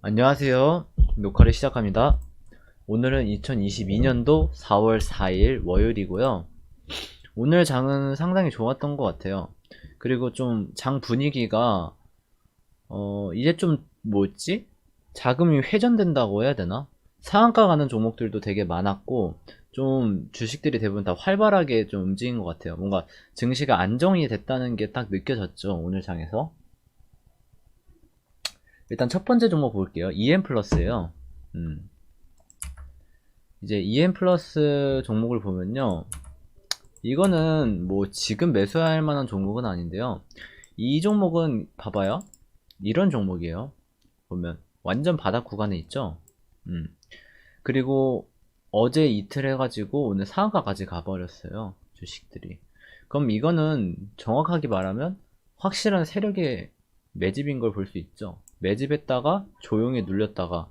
안녕하세요. 녹화를 시작합니다. 오늘은 2022년도 4월 4일 월요일이고요. 오늘 장은 상당히 좋았던 것 같아요. 그리고 좀 장 분위기가 어 이제 좀 뭐지? 자금이 회전된다고 해야 되나? 상한가 가는 종목들도 되게 많았고 좀 주식들이 대부분 다 활발하게 좀 움직인 것 같아요. 뭔가 증시가 안정이 됐다는 게 딱 느껴졌죠. 오늘 장에서. 일단 첫 번째 종목 볼게요. EM 플러스예요. 음. 이제 EM 플러스 종목을 보면요. 이거는 뭐 지금 매수할 만한 종목은 아닌데요. 이 종목은 봐봐요. 이런 종목이에요. 보면 완전 바닥 구간에 있죠. 음. 그리고 어제 이틀 해가지고 오늘 상한가까지 가버렸어요. 주식들이. 그럼 이거는 정확하게 말하면 확실한 세력의 매집인 걸 볼 수 있죠. 매집했다가 조용히 눌렸다가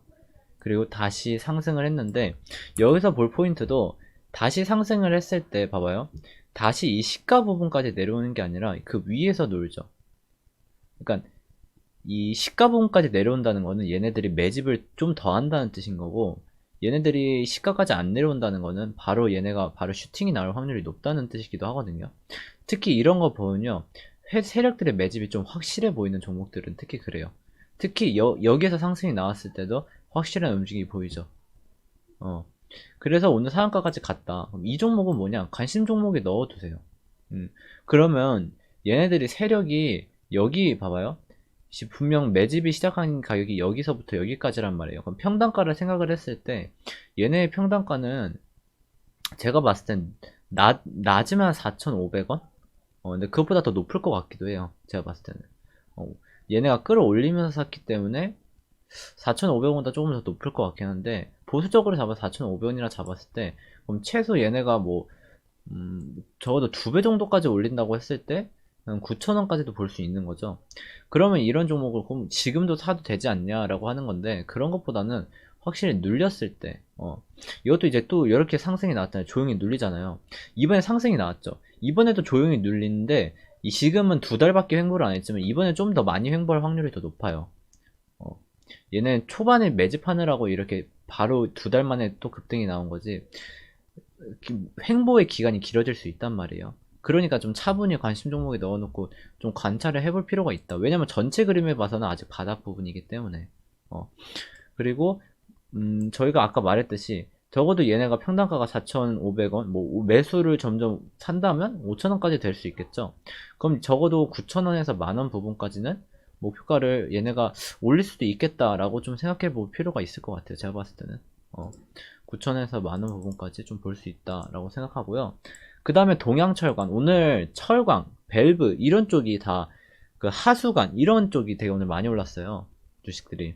그리고 다시 상승을 했는데 여기서 볼 포인트도 다시 상승을 했을 때 봐봐요. 다시 이 시가 부분까지 내려오는 게 아니라 그 위에서 놀죠. 그러니까 이 시가 부분까지 내려온다는 거는 얘네들이 매집을 좀 더 한다는 뜻인 거고 얘네들이 시가까지 안 내려온다는 거는 바로 얘네가 바로 슈팅이 나올 확률이 높다는 뜻이기도 하거든요. 특히 이런 거 보면요. 회- 세력들의 매집이 좀 확실해 보이는 종목들은 특히 그래요. 특히 여, 여기에서 상승이 나왔을 때도 확실한 움직임이 보이죠. 어. 그래서 오늘 상한가까지 갔다. 이 종목은 뭐냐? 관심 종목에 넣어두세요. 음. 그러면 얘네들이 세력이 여기 봐봐요. 시- 분명 매집이 시작한 가격이 여기서부터 여기까지란 말이에요. 그럼 평단가를 생각을 했을 때 얘네의 평단가는 제가 봤을 땐 낮, 낮으면 4,500원? 어, 근데 그것보다 더 높을 것 같기도 해요. 제가 봤을 때는. 어, 얘네가 끌어올리면서 샀기 때문에 4,500원보다 조금 더 높을 것 같긴 한데 보수적으로 잡아서 4,500원이라 잡았을 때 그럼 최소 얘네가 뭐 음, 적어도 두 배 정도까지 올린다고 했을 때 9,000원까지도 볼 수 있는 거죠. 그러면 이런 종목을 그럼 지금도 사도 되지 않냐라고 하는 건데 그런 것보다는 확실히 눌렸을 때 어, 이것도 이제 또 이렇게 상승이 나왔잖아요. 조용히 눌리잖아요. 이번에 상승이 나왔죠. 이번에도 조용히 눌리는데 이 지금은 두 달밖에 횡보를 안 했지만 이번에 좀 더 많이 횡보할 확률이 더 높아요. 어, 얘는 초반에 매집하느라고 이렇게 바로 두 달 만에 또 급등이 나온 거지 기- 횡보의 기간이 길어질 수 있단 말이에요. 그러니까 좀 차분히 관심 종목에 넣어놓고 좀 관찰을 해볼 필요가 있다. 왜냐면 전체 그림에 봐서는 아직 바닥 부분이기 때문에. 어. 그리고 음, 저희가 아까 말했듯이 적어도 얘네가 평단가가 4,500원, 뭐 매수를 점점 산다면 5,000원까지 될 수 있겠죠. 그럼 적어도 9,000원에서 만원 부분까지는 목표가를 얘네가 올릴 수도 있겠다라고 좀 생각해 볼 필요가 있을 것 같아요. 제가 봤을 때는. 어, 9,000원에서 만원 부분까지 좀 볼 수 있다라고 생각하고요. 그 다음에 동양철관. 오늘 철광, 밸브 이런 쪽이 다 그 하수관 이런 쪽이 되게 오늘 많이 올랐어요. 주식들이.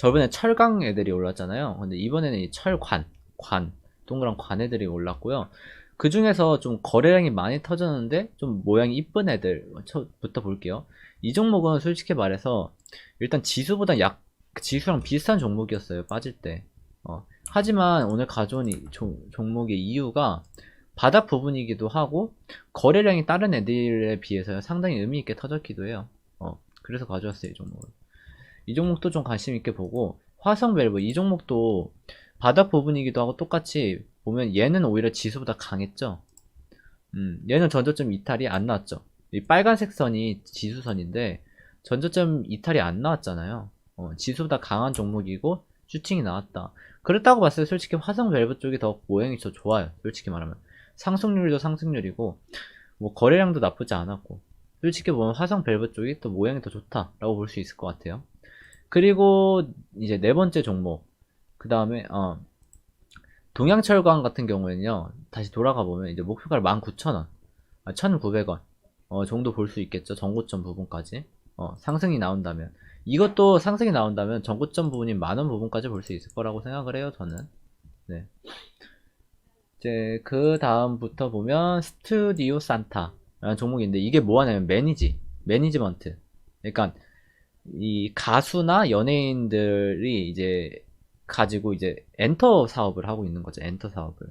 저번에 철강 애들이 올랐잖아요. 근데 이번에는 이 철관, 관, 동그란 관 애들이 올랐고요. 그 중에서 좀 거래량이 많이 터졌는데 좀 모양이 이쁜 애들부터 볼게요. 이 종목은 솔직히 말해서 일단 지수보다 약 지수랑 비슷한 종목이었어요. 빠질 때. 어, 하지만 오늘 가져온 이 종, 종목의 이유가 바닥 부분이기도 하고 거래량이 다른 애들에 비해서 상당히 의미 있게 터졌기도 해요. 어, 그래서 가져왔어요 이 종목을. 이 종목도 좀 관심 있게 보고 화성 밸브 이 종목도 바닥 부분이기도 하고 똑같이 보면 얘는 오히려 지수보다 강했죠. 음, 얘는 전저점 이탈이 안 나왔죠. 이 빨간색 선이 지수선인데 전저점 이탈이 안 나왔잖아요. 어, 지수보다 강한 종목이고 슈팅이 나왔다. 그렇다고 봤을 때 솔직히 화성 밸브 쪽이 더 모양이 더 좋아요. 솔직히 말하면 상승률도 상승률이고 뭐 거래량도 나쁘지 않았고 솔직히 보면 화성 밸브 쪽이 또 모양이 더 좋다라고 볼 수 있을 것 같아요. 그리고 이제 네 번째 종목. 그 다음에 어 동양철강 같은 경우에는요 다시 돌아가 보면 이제 목표가를 19,000원 아, 1,900원 어, 정도 볼 수 있겠죠. 전고점 부분까지. 어, 상승이 나온다면. 이것도 상승이 나온다면 전고점 부분인 만원 부분까지 볼 수 있을 거라고 생각을 해요 저는. 네. 이제 그 다음부터 보면 스튜디오 산타 라는 종목인데 이게 뭐 하냐면 매니지 매니지먼트. 그러니까 이 가수나 연예인들이 이제 가지고 이제 엔터 사업을 하고 있는 거죠. 엔터 사업을.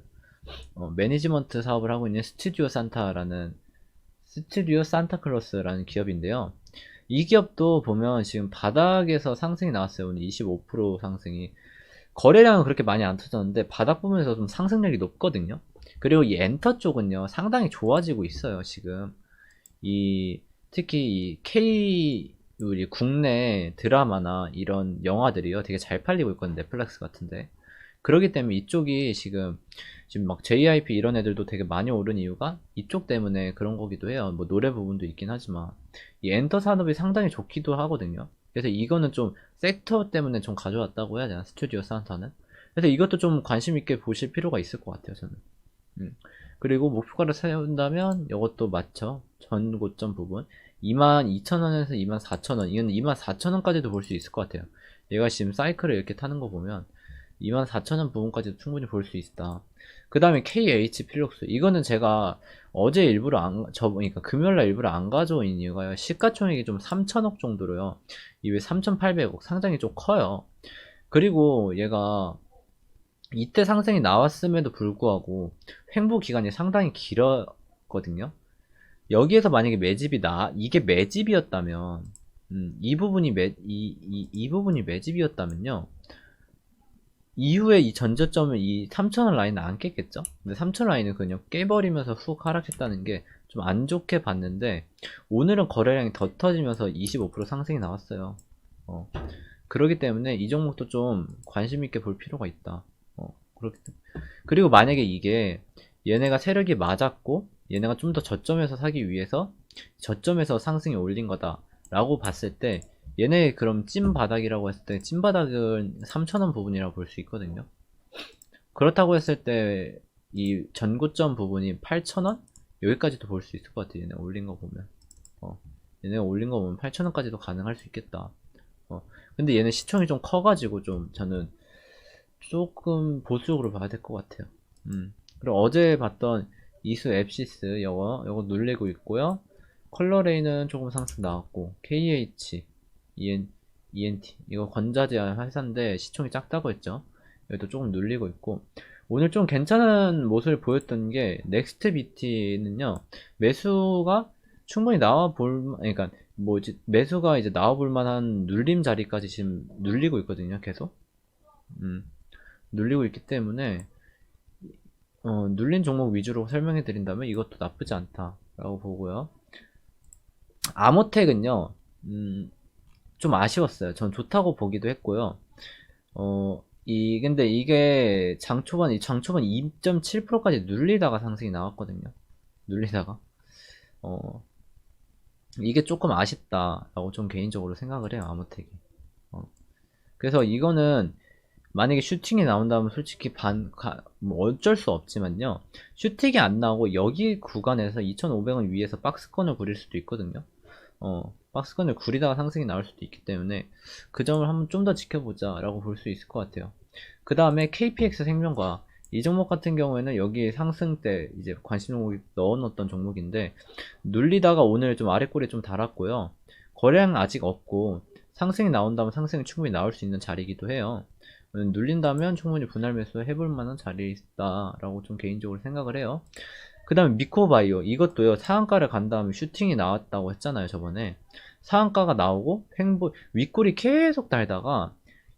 어, 매니지먼트 사업을 하고 있는 스튜디오 산타라는 스튜디오 산타클로스라는 기업인데요. 이 기업도 보면 지금 바닥에서 상승이 나왔어요. 오늘 25% 상승이. 거래량은 그렇게 많이 안 터졌는데 바닥 부분에서 좀 상승력이 높거든요. 그리고 이 엔터 쪽은요 상당히 좋아지고 있어요 지금 이 특히 이 K 우리 국내 드라마나 이런 영화들이요. 되게 잘 팔리고 있거든요 넷플릭스 같은데. 그러기 때문에 이쪽이 지금 지금 막 JYP 이런 애들도 되게 많이 오른 이유가 이쪽 때문에 그런 거기도 해요. 뭐 노래 부분도 있긴 하지만. 이 엔터 산업이 상당히 좋기도 하거든요. 그래서 이거는 좀 섹터 때문에 좀 가져왔다고 해야 되나? 스튜디오 산타는? 그래서 이것도 좀 관심 있게 보실 필요가 있을 것 같아요 저는. 음. 그리고 목표가를 세운다면 이것도 맞죠. 전 고점 부분. 22,000원에서 24,000원. 이건 24,000원까지도 볼 수 있을 것 같아요. 얘가 지금 사이클을 이렇게 타는 거 보면 24,000원 부분까지도 충분히 볼 수 있다. 그 다음에 KH 필록스. 이거는 제가 어제 일부러 안, 저, 그러니까 금요일날 일부러 안 가져온 이유가요. 시가총액이 좀 3천억 정도로요. 이외 3,800억. 상당히 좀 커요. 그리고 얘가 이때 상승이 나왔음에도 불구하고 횡보 기간이 상당히 길었거든요. 여기에서 만약에 매집이 나 이게 매집이었다면 음, 이 부분이 매, 이, 이, 이 부분이 매집이었다면요. 이후에 이 전저점을 이 3천원 라인은 안 깼겠죠? 근데 3천원 라인은 그냥 깨버리면서 훅 하락했다는 게 좀 안 좋게 봤는데 오늘은 거래량이 더 터지면서 25% 상승이 나왔어요. 어. 그러기 때문에 이 종목도 좀 관심 있게 볼 필요가 있다. 그렇기 때문에. 그리고 만약에 이게 얘네가 세력이 맞았고 얘네가 좀 더 저점에서 사기 위해서 저점에서 상승이 올린 거다 라고 봤을 때 얘네 그럼 찐 바닥이라고 했을 때 찐 바닥은 3천원 부분이라고 볼 수 있거든요 그렇다고 했을 때 이 전고점 부분이 8천원 여기까지도 볼 수 있을 것 같아요 얘네 올린 거 보면 어. 얘네가 올린 거 보면 8천원까지도 가능할 수 있겠다 어. 근데 얘네 시총이 좀 커가지고 좀 저는 조금 보수적으로 봐야 될 것 같아요. 음. 그리고 어제 봤던 이수 앱시스 요거 요거 눌리고 있고요. 컬러레인은 조금 상승 나왔고 KH, EN, ENT 이거 건자재 회사인데 시총이 작다고 했죠. 여기도 조금 눌리고 있고 오늘 좀 괜찮은 모습을 보였던 게 넥스트 BT는요 매수가 충분히 나와 볼 그러니까 뭐지 매수가 이제 나와 볼 만한 눌림 자리까지 지금 눌리고 있거든요 계속 음. 눌리고 있기 때문에 어, 눌린 종목 위주로 설명해 드린다면 이것도 나쁘지 않다라고 보고요. 아모텍은요, 음, 좀 아쉬웠어요. 전 좋다고 보기도 했고요. 어, 이, 근데 이게 장 초반, 장 초반 2.7%까지 눌리다가 상승이 나왔거든요. 눌리다가. 어, 이게 조금 아쉽다라고 좀 개인적으로 생각을 해요, 아모텍이. 어. 그래서 이거는 만약에 슈팅이 나온다면 솔직히 반, 가, 뭐 어쩔 수 없지만요. 슈팅이 안 나오고 여기 구간에서 2,500원 위에서 박스권을 부릴 수도 있거든요. 어, 박스권을 구리다가 상승이 나올 수도 있기 때문에 그 점을 한번 좀 더 지켜보자 라고 볼 수 있을 것 같아요. 그 다음에 KPX 생명과 이 종목 같은 경우에는 여기 상승 때 이제 관심 종목이 넣어놓던 종목인데 눌리다가 오늘 좀 아래 꼬리에 좀 달았고요. 거래량 아직 없고 상승이 나온다면 상승이 충분히 나올 수 있는 자리이기도 해요. 눌린다면 충분히 분할 매수 해볼 만한 자리에 있다 라고 좀 개인적으로 생각을 해요. 그 다음에 미코바이오. 이것도요 상한가를 간 다음에 슈팅이 나왔다고 했잖아요 저번에. 상한가가 나오고 횡보 윗골이 계속 달다가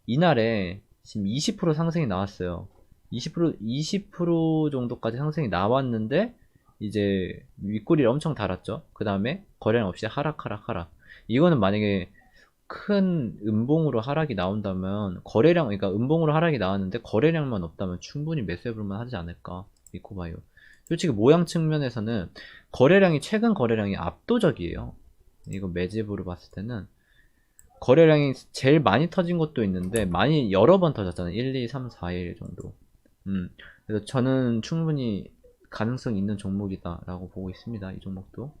이날에 지금 20% 상승이 나왔어요. 20% 20% 정도까지 상승이 나왔는데 이제 윗골이 엄청 달았죠. 그 다음에 거래량 없이 하락 하락 하락. 이거는 만약에 큰 음봉으로 하락이 나온다면 거래량 그러니까 음봉으로 하락이 나왔는데 거래량만 없다면 충분히 매수해볼만 하지 않을까 미코바이오. 솔직히 모양 측면에서는 거래량이 최근 거래량이 압도적이에요. 이거 매집으로 봤을 때는. 거래량이 제일 많이 터진 것도 있는데 많이 여러 번 터졌잖아요. 1, 2, 3, 4일 정도. 음 그래서 저는 충분히 가능성 있는 종목이다 라고 보고 있습니다 이 종목도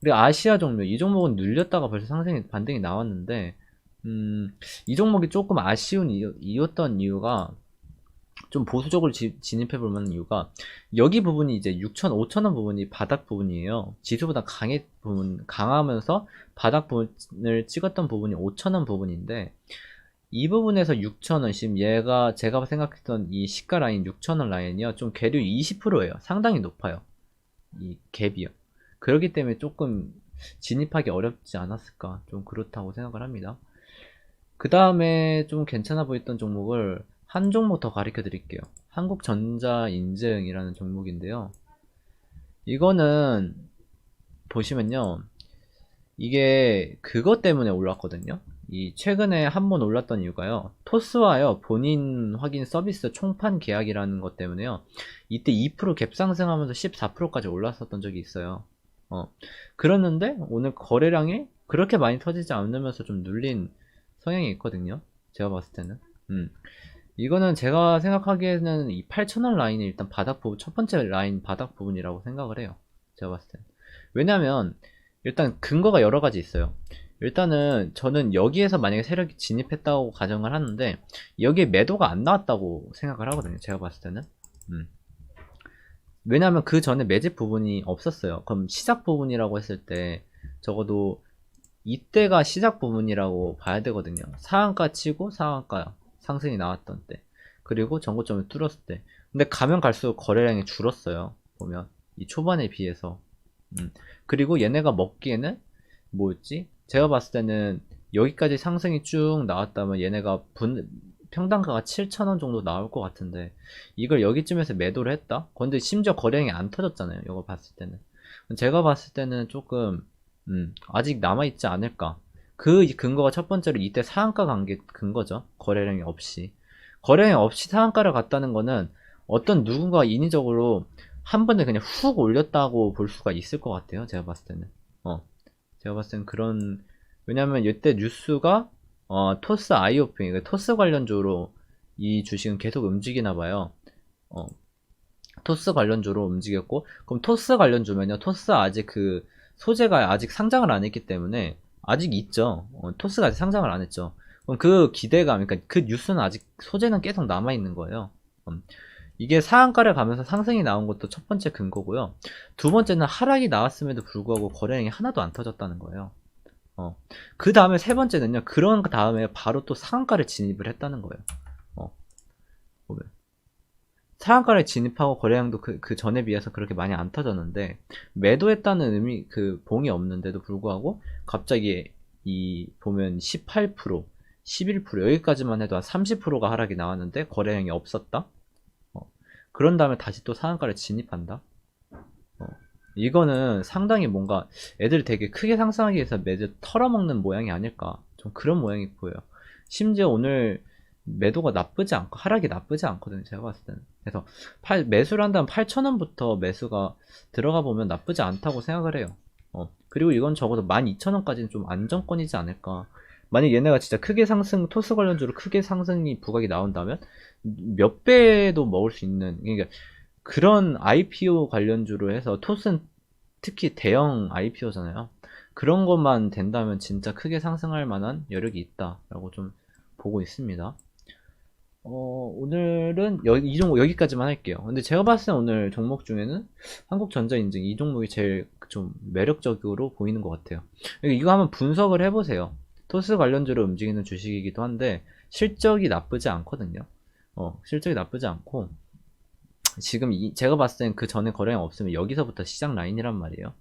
그리고 아시아 종목 이 종목은 눌렸다가 벌써 상승이 반등이 나왔는데 음, 이 종목이 조금 아쉬운 이유, 이었던 이유가 좀 보수적으로 지, 진입해 볼 만한 이유가 여기 부분이 이제 6천, 5천 원 부분이 바닥 부분이에요. 지수보다 강해 부분 강하면서 바닥 부분을 찍었던 부분이 5천 원 부분인데 이 부분에서 6천 원 지금 얘가 제가 생각했던 이 시가 라인 6천 원 라인이요 좀 계류 20%예요. 상당히 높아요. 이 갭이요. 그렇기 때문에 조금 진입하기 어렵지 않았을까 좀 그렇다고 생각을 합니다. 그 다음에 좀 괜찮아 보였던 종목을 한 종목 더 가르쳐 드릴게요. 한국전자인증이라는 종목인데요. 이거는 보시면요. 이게 그것 때문에 올랐거든요. 이 최근에 한 번 올랐던 이유가요. 토스와요 본인 확인 서비스 총판 계약이라는 것 때문에요. 이때 2%갭 상승하면서 14%까지 올랐었던 적이 있어요. 어 그랬는데 오늘 거래량이 그렇게 많이 터지지 않으면서 좀 눌린 성향이 있거든요. 제가 봤을 때는. 음. 이거는 제가 생각하기에는 이 8,000원 라인이 일단 바닥 부분, 첫 번째 라인 바닥 부분이라고 생각을 해요. 제가 봤을 때는. 왜냐면, 일단 근거가 여러 가지 있어요. 일단은 저는 여기에서 만약에 세력이 진입했다고 가정을 하는데, 여기에 매도가 안 나왔다고 생각을 하거든요. 제가 봤을 때는. 음. 왜냐면 그 전에 매집 부분이 없었어요. 그럼 시작 부분이라고 했을 때, 적어도 이때가 시작 부분이라고 봐야 되거든요. 상한가 치고 상한가 상승이 나왔던 때. 그리고 전고점을 뚫었을 때. 근데 가면 갈수록 거래량이 줄었어요. 보면. 이 초반에 비해서. 음. 그리고 얘네가 먹기에는 뭐였지? 제가 봤을 때는 여기까지 상승이 쭉 나왔다면 얘네가 분, 평단가가 7,000원 정도 나올 것 같은데 이걸 여기쯤에서 매도를 했다? 근데 심지어 거래량이 안 터졌잖아요. 이거 봤을 때는. 제가 봤을 때는 조금 음, 아직 남아있지 않을까. 그 근거가 첫 번째로 이때 상한가 간게 근거죠. 거래량이 없이. 거래량이 없이 상한가를 갔다는 거는 어떤 누군가 인위적으로 한 번에 그냥 훅 올렸다고 볼 수가 있을 것 같아요. 제가 봤을 때는. 어. 제가 봤을 때는 그런, 왜냐면 이때 뉴스가, 어, 토스 아이오핑, 그러니까 토스 관련주로 이 주식은 계속 움직이나 봐요. 어. 토스 관련주로 움직였고, 그럼 토스 관련주면요. 토스 아직 그, 소재가 아직 상장을 안 했기 때문에 아직 있죠. 어, 토스가 아직 상장을 안 했죠. 그럼 그 기대감, 그러니까 그 뉴스는 아직 소재는 계속 남아 있는 거예요. 음, 이게 상한가를 가면서 상승이 나온 것도 첫 번째 근거고요. 두 번째는 하락이 나왔음에도 불구하고 거래량이 하나도 안 터졌다는 거예요. 어, 그 다음에 세 번째는요. 그런 다음에 바로 또 상한가를 진입을 했다는 거예요. 어, 보면. 상한가를 진입하고 거래량도 그, 그 전에 비해서 그렇게 많이 안 터졌는데 매도했다는 의미 그 봉이 없는데도 불구하고 갑자기 이 보면 18% 11% 여기까지만 해도 한 30%가 하락이 나왔는데 거래량이 없었다 어, 그런 다음에 다시 또 상한가를 진입한다 어, 이거는 상당히 뭔가 애들이 되게 크게 상승하기 위해서 매주 털어먹는 모양이 아닐까 좀 그런 모양이 보여요 심지어 오늘 매도가 나쁘지 않고 하락이 나쁘지 않거든요. 제가 봤을 때는. 그래서 팔, 매수를 한다면 8,000원부터 매수가 들어가 보면 나쁘지 않다고 생각을 해요. 어, 그리고 이건 적어도 12,000원까지는 좀 안정권이지 않을까. 만약 얘네가 진짜 크게 상승, 토스 관련주로 크게 상승이 부각이 나온다면 몇 배도 먹을 수 있는, 그러니까 그런 IPO 관련주로 해서 토스는 특히 대형 IPO잖아요. 그런 것만 된다면 진짜 크게 상승할 만한 여력이 있다라고 좀 보고 있습니다. 어, 오늘은 여, 이 종목 여기까지만 할게요. 근데 제가 봤을 때 오늘 종목 중에는 한국전자인증 이 종목이 제일 좀 매력적으로 보이는 것 같아요. 이거 한번 분석을 해보세요. 토스 관련주로 움직이는 주식이기도 한데 실적이 나쁘지 않거든요. 어, 실적이 나쁘지 않고 지금 이, 제가 봤을 땐 그 전에 거래량 없으면 여기서부터 시작 라인이란 말이에요.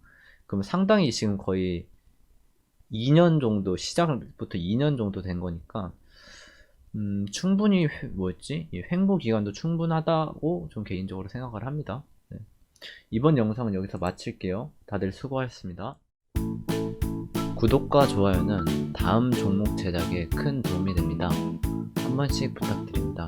그럼 상당히 지금 거의 2년 정도 시작부터 2년 정도 된 거니까 음, 충분히 회- 뭐였지? 이 횡보 기간도 충분하다고 좀 개인적으로 생각을 합니다. 네. 이번 영상은 여기서 마칠게요. 다들 수고하셨습니다. 구독과 좋아요는 다음 종목 제작에 큰 도움이 됩니다. 한 번씩 부탁드립니다.